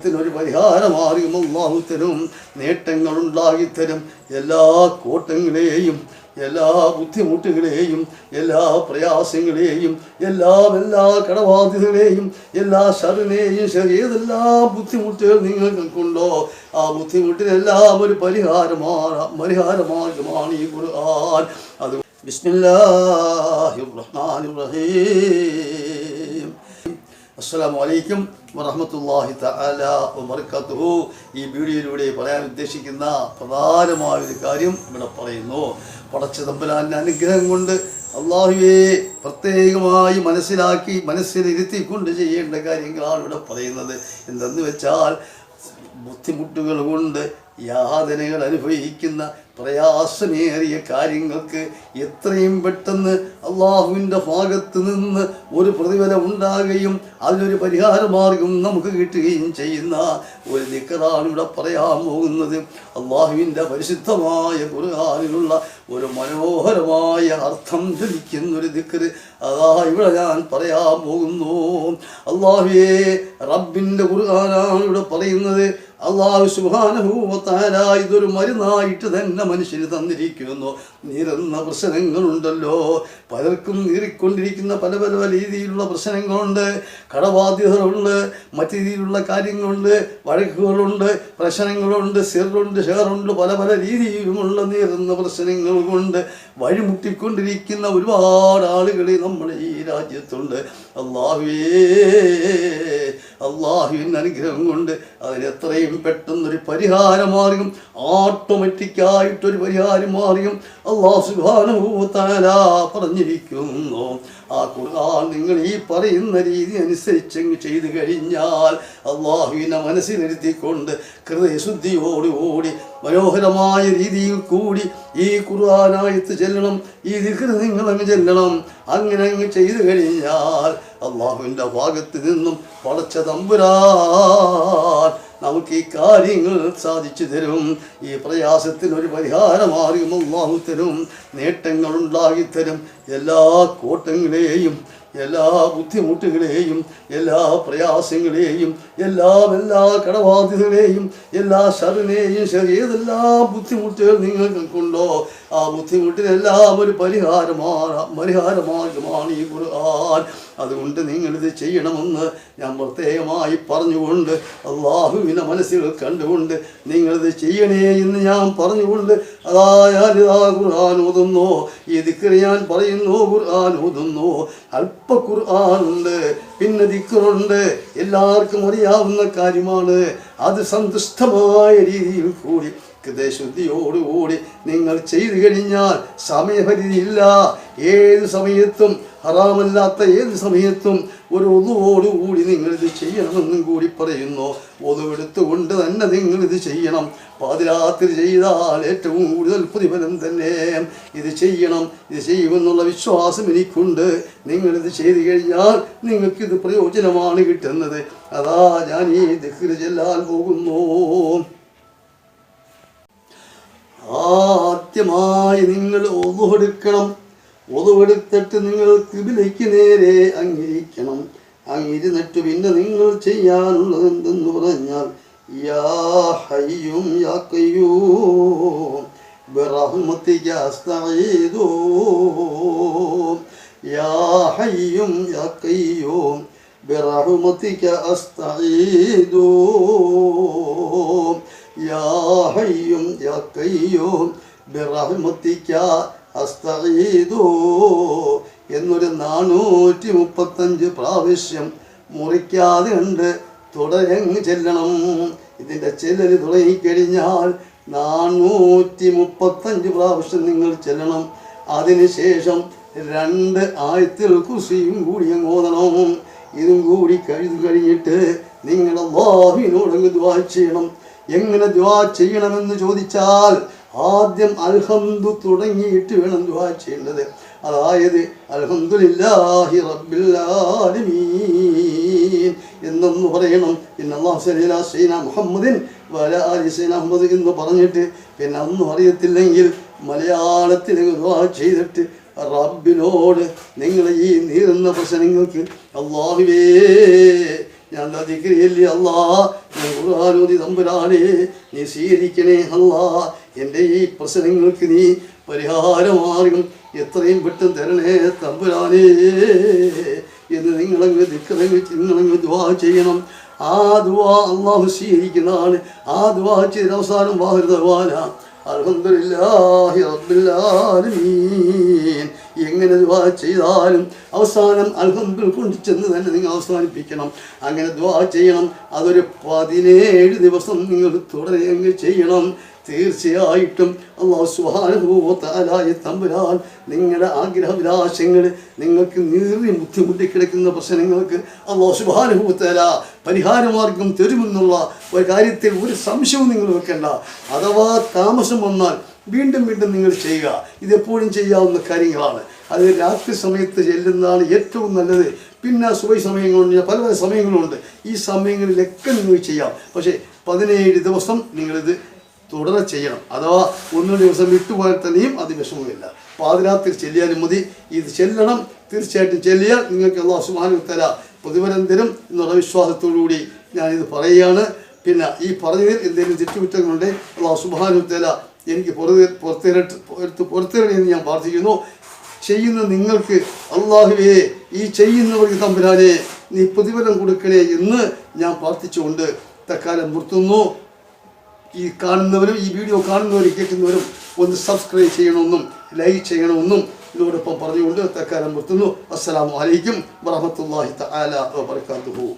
ത്തിനൊരു പരിഹാരമാറിയും അള്ളാഹു തരും. നേട്ടങ്ങൾ തരും എല്ലാ കോട്ടങ്ങളെയും എല്ലാ ബുദ്ധിമുട്ടുകളെയും എല്ലാ പ്രയാസങ്ങളെയും എല്ലാം എല്ലാ കടബാധ്യതകളെയും എല്ലാ ശരണേയും ശരി ഏതെല്ലാ ബുദ്ധിമുട്ടുകൾ നിങ്ങൾക്കുണ്ടോ? ആ ബുദ്ധിമുട്ടിനെല്ലാം ഒരു പരിഹാരമാണ് പരിഹാരമാർഗമാണ് ഈ ഖുർആൻ. അത് ബിസ്മില്ലാഹിർ റഹ്മാനിർ റഹീം. അസ്സലാമു വലൈക്കും വറഹമത്തല്ലാഹി തആല വബറകാതുഹു. ഈ വീഡിയോയിലൂടെ പറയാൻ ഉദ്ദേശിക്കുന്ന പ്രധാനമായൊരു കാര്യം ഇവിടെ പറയുന്നു. പടച്ച തമ്പുരാന്റെ അനുഗ്രഹം കൊണ്ട് അള്ളാഹുവെ പ്രത്യേകമായി മനസ്സിലാക്കി മനസ്സിലിരുത്തിക്കൊണ്ട് ചെയ്യേണ്ട കാര്യങ്ങളാണ് ഇവിടെ പറയുന്നത്. എന്തെന്ന് വെച്ചാൽ ബുദ്ധിമുട്ടുകൾ കൊണ്ട് യാതനകൾ അനുഭവിക്കുന്ന പ്രയാസമേറിയ കാര്യങ്ങൾക്ക് എത്രയും പെട്ടെന്ന് അള്ളാഹുവിന്റെ ഭാഗത്ത് നിന്ന് ഒരു പ്രതിഫലം ഉണ്ടാകുകയും അതിനൊരു പരിഹാരമാർഗം നമുക്ക് കിട്ടുകയും ചെയ്യുന്ന ഒരു നിക്കറാണ് ഇവിടെ പറയാൻ പോകുന്നത്. അള്ളാഹുവിന്റെ പരിശുദ്ധമായ ഖുർആാനിലുള്ള ഒരു മനോഹരമായ അർത്ഥം ധരിക്കുന്ന ഒരു ദിക്കറ്. അതാ ഇവിടെ ഞാൻ പറയാൻ പോകുന്നു. അള്ളാഹുവേ റബ്ബിന്റെ കുറുകാനാണ് ഇവിടെ പറയുന്നത്. അള്ളാഹു സുബാനുഭൂവത്താല ഇതൊരു മരുന്നായിട്ട് തന്നെ മനുഷ്യന് തന്നിരിക്കുന്നു. നിരന്ന പ്രശ്നങ്ങളുണ്ടല്ലോ. പലർക്കും നീറിക്കൊണ്ടിരിക്കുന്ന പല പല രീതിയിലുള്ള പ്രശ്നങ്ങളുണ്ട്. കടബാധ്യതകളുണ്ട്. മറ്റു രീതിയിലുള്ള കാര്യങ്ങളുണ്ട്. വഴക്കുകളുണ്ട്. പ്രശ്നങ്ങളുണ്ട്. സിറുണ്ട് ഷെയറുണ്ട് പല പല രീതിയിലുമുള്ള നീറുന്ന പ്രശ്നങ്ങൾ കൊണ്ട് വഴിമുട്ടിക്കൊണ്ടിരിക്കുന്ന ഒരുപാട് ആളുകൾ നമ്മുടെ ഈ രാജ്യത്തുണ്ട്. അള്ളാഹുവേ അള്ളാഹുവിന്റെ അനുഗ്രഹം കൊണ്ട് അതിനെത്രയും പെട്ടെന്നൊരു പരിഹാരം പരിഹാരമാർഗം ഓട്ടോമാറ്റിക്കായിട്ടൊരു പരിഹാരം മാറിയും അള്ളാഹു സുഖാനുഭൂത്താല പറഞ്ഞിരിക്കുന്നു. ആ ഖുർആൻ നിങ്ങൾ ഈ പറയുന്ന രീതി അനുസരിച്ച് ചെയ്തു കഴിഞ്ഞാൽ അള്ളാഹുവിനെ മനസ്സിലിരുത്തിക്കൊണ്ട് ഹൃദയശുദ്ധിയോടുകൂടി മനോഹരമായ രീതിയിൽ കൂടി ഈ കുറാനായിട്ട് ചെല്ലണം ഈ ദിക്ർ നിങ്ങളങ്ങ് ചെല്ലണം. അങ്ങനെ അങ്ങ് ചെയ്തു കഴിഞ്ഞാൽ അള്ളാഹുവിന്റെ ഭാഗത്ത് നിന്നും പടച്ച തമ്പുരാൻ നമുക്ക് ഈ കാര്യങ്ങൾ സാധിച്ചു തരും. ഈ പ്രയാസത്തിനൊരു പരിഹാരമാറിയും അള്ളാഹു തരും. നേട്ടങ്ങൾ ഉണ്ടാക്കിത്തരും എല്ലാ കോട്ടങ്ങളെയും എല്ലാ ബുദ്ധിമുട്ടുകളെയും എല്ലാ പ്രയാസങ്ങളെയും എല്ലാ എല്ലാ കടബാധ്യതകളെയും എല്ലാ ശരി ഏതെല്ലാ ബുദ്ധിമുട്ടുകൾ നിങ്ങൾക്കുണ്ടോ? ആ ബുദ്ധിമുട്ടിനെല്ലാം ഒരു പരിഹാരമാണ് പരിഹാരമാർഗമാണ് ഈ ഖുർആൻ. അതുകൊണ്ട് നിങ്ങളിത് ചെയ്യണമെന്ന് ഞാൻ പ്രത്യേകമായി പറഞ്ഞുകൊണ്ട് അള്ളാഹുവിനെ മനസ്സിൽ കണ്ടുകൊണ്ട് നിങ്ങളിത് ചെയ്യണേ എന്ന് ഞാൻ പറഞ്ഞുകൊണ്ട് അതാ ഞാനിതാ ഖുർആൻ ഓതുന്നു. ഈ ദിക്കറി ഞാൻ പറയുന്നു ഖുർആൻ ഓതുന്നു. അല്പ ഖുർആൻ ഖുർആനുണ്ട് പിന്നെ ദിക്കറുണ്ട് എല്ലാവർക്കും അറിയാവുന്ന കാര്യമാണ്. അത് സന്തുഷ്ടമായ രീതിയിൽ കൂടി ഹൃദയശുദ്ധിയോടുകൂടി നിങ്ങൾ ചെയ്തു കഴിഞ്ഞാൽ സമയപരിധിയില്ല. ഏത് സമയത്തും ഹറാമല്ലാത്ത ഏത് സമയത്തും ഒരു ഒതുവോടുകൂടി നിങ്ങളിത് ചെയ്യണമെന്നും കൂടി പറയുന്നു. ഒതുവെടുത്തുകൊണ്ട് തന്നെ നിങ്ങളിത് ചെയ്യണം. പാതിരാത്രി ചെയ്താൽ ഏറ്റവും കൂടുതൽ പ്രതിഫലം തന്നെ. ഇത് ചെയ്യണം ഇത് ചെയ്യുമെന്നുള്ള വിശ്വാസം എനിക്കുണ്ട്. നിങ്ങളിത് ചെയ്തു കഴിഞ്ഞാൽ നിങ്ങൾക്കിത് പ്രയോജനമാണ് കിട്ടുന്നത്. അതാ ഞാൻ ഈ ദിക്കിൽ ചെല്ലാൻ പോകുന്നു. ആദ്യമായി നിങ്ങൾ ഒതുവെടുക്കണം ഒതുവെടുത്തിട്ട് നിങ്ങൾ കിബിലയ്ക്ക് നേരെ അങ്ങിരിക്കണം അങ്ങിരുന്നിട്ട് പിന്നെ നിങ്ങൾ ചെയ്യാനുള്ളത് എന്തെന്ന് പറഞ്ഞാൽ യാ ഹയ്യും യാ കയ്യൂം برحمتك أستعيذ يا حي يا قيوم برحمتك أستعيذ ഹയ്യും യാ ബിറഹ്മത്തിക്ക എന്നൊരു നാനൂറ്റി മുപ്പത്തഞ്ച് പ്രാവശ്യം മുറിക്കാതെ ഉണ്ട് തുടരങ്ങ് ചെല്ലണം. ഇതിന്റെ ചെല്ലൽ തുടങ്ങിക്കഴിഞ്ഞാൽ നാനൂറ്റി മുപ്പത്തഞ്ച് പ്രാവശ്യം നിങ്ങൾ ചെല്ലണം. അതിനുശേഷം രണ്ട് ആയത്തിൽ കുസിയും കൂടി ഓതണം. ഇതും കൂടി കഴി കഴിഞ്ഞിട്ട് നിങ്ങൾ ഭാവിനോടങ്ങ് ദ്വാ ചെയ്യണം. എങ്ങനെ ദ്വാ ചെയ്യണമെന്ന് ചോദിച്ചാൽ ആദ്യം അൽഹന്തു തുടങ്ങിയിട്ട് വേണം ദ്വാ ചെയ്യേണ്ടത്. അതായത് അൽഹംദുലില്ലാഹി റബ്ബിൽ ആലമീൻ എന്നൊന്ന് പറയണം. പിന്നെ അള്ളാഹു സൈന മുഹമ്മദിൻ വല അഹമ്മദ് എന്ന് പറഞ്ഞിട്ട് പിന്നെ ഒന്നും അറിയത്തില്ലെങ്കിൽ മലയാളത്തിൽ ദുആ ചെയ്തിട്ട് റബ്ബിനോട് നിങ്ങൾ ഈ നീറുന്ന പ്രശ്നങ്ങൾക്ക് അള്ളാഹുവേ എന്റെ ഈ പ്രശ്നങ്ങൾക്ക് നീ പരിഹാരമാർഗം എത്രയും പെട്ടെന്ന് തരണേ തമ്പുരാനേ. എന്ന് നിങ്ങളങ്ങ് ദിക്കറങ്ങ് നിങ്ങളങ്ങ് ദുവാ ചെയ്യണം. ആ ദുവാ അള്ളാഹു സ്വീകരിക്കുന്നതാണ്. ആ ദുവാ ചെയ്ത അവസാനം വാഹൃതവാന അൽഹംദുലില്ലാഹി റബ്ബിൽ ആലമീൻ. എങ്ങനെ ദുവാ ചെയ്താലും അവസാനം അൽഹംദുൽ കൊണ്ട് ചെന്ന് തന്നെ നിങ്ങൾ അവസാനിപ്പിക്കണം. അങ്ങനെ ദുവാ ചെയ്യണം. അതൊരു പതിനേഴ് ദിവസം നിങ്ങൾ തുടരെ അങ്ങ് ചെയ്യണം. തീർച്ചയായിട്ടും അള്ളാഹു സുഹാനുഭൂത്താലായ തമ്പുരാൻ നിങ്ങളുടെ ആഗ്രഹവിലാശങ്ങൾ നിങ്ങൾക്ക് നീറി ബുദ്ധിമുട്ടി കിടക്കുന്ന പ്രശ്നങ്ങൾക്ക് അള്ളാഹു സുഹാനുഭൂത്തല പരിഹാരമാർഗം തരുമെന്നുള്ള ഒരു കാര്യത്തിൽ ഒരു സംശയവും നിങ്ങൾ വെക്കണ്ട. അഥവാ താമസം വന്നാൽ വീണ്ടും വീണ്ടും നിങ്ങൾ ചെയ്യുക. ഇതെപ്പോഴും ചെയ്യാവുന്ന കാര്യങ്ങളാണ്. അത് രാത്രി സമയത്ത് ചെല്ലുന്നതാണ് ഏറ്റവും നല്ലത്. പിന്നെ സുബൈ സമയങ്ങളുണ്ട്. പല പല സമയങ്ങളുണ്ട്. ഈ സമയങ്ങളിലൊക്കെ നിങ്ങൾ ചെയ്യാം. പക്ഷേ പതിനേഴ് ദിവസം നിങ്ങളിത് തുടരെ ചെയ്യണം. അഥവാ ഒന്നു ദിവസം വിട്ടുപോയാൽ തന്നെയും അത് വിഷമമില്ല. പാതിരാത്രി ചെല്ലിയാലും മതി. ഇത് ചെല്ലണം. തീർച്ചയായിട്ടും ചെല്ലിയാൽ നിങ്ങൾക്ക് എല്ലാ സുബാനു തല പ്രതിഫലം തരും എന്നുള്ള വിശ്വാസത്തോടുകൂടി ഞാനിത് പറയുകയാണ്. പിന്നെ ഈ പറഞ്ഞതിൽ എന്തെങ്കിലും തെറ്റുകുറ്റങ്ങളുണ്ട് അള്ളാഹു സുബാനു തല എനിക്ക് പുറത്ത് പുറത്തിരട്ട് പുറത്ത് പുറത്തിരണമെന്ന് ഞാൻ പ്രാർത്ഥിക്കുന്നു. ചെയ്യുന്ന നിങ്ങൾക്ക് അള്ളാഹുവേ ഈ ചെയ്യുന്നവർക്ക് തമ്പുരാനെ നീ പ്രതിഫലം കൊടുക്കണേ എന്ന് ഞാൻ പ്രാർത്ഥിച്ചുകൊണ്ട് തക്കാലം നിർത്തുന്നു. ഈ കാണുന്നവരും ഈ വീഡിയോ കാണുന്നവരും കേൾക്കുന്നവരും ഒന്ന് സബ്സ്ക്രൈബ് ചെയ്യണമെന്നും ലൈക്ക് ചെയ്യണമെന്നും ഇതോടൊപ്പം പറഞ്ഞുകൊണ്ട് തക്കാലം നിർത്തുന്നു. അസ്സലാമു അലൈക്കും വറഹമത്തല്ലാഹി തആല വബറകാതുഹു.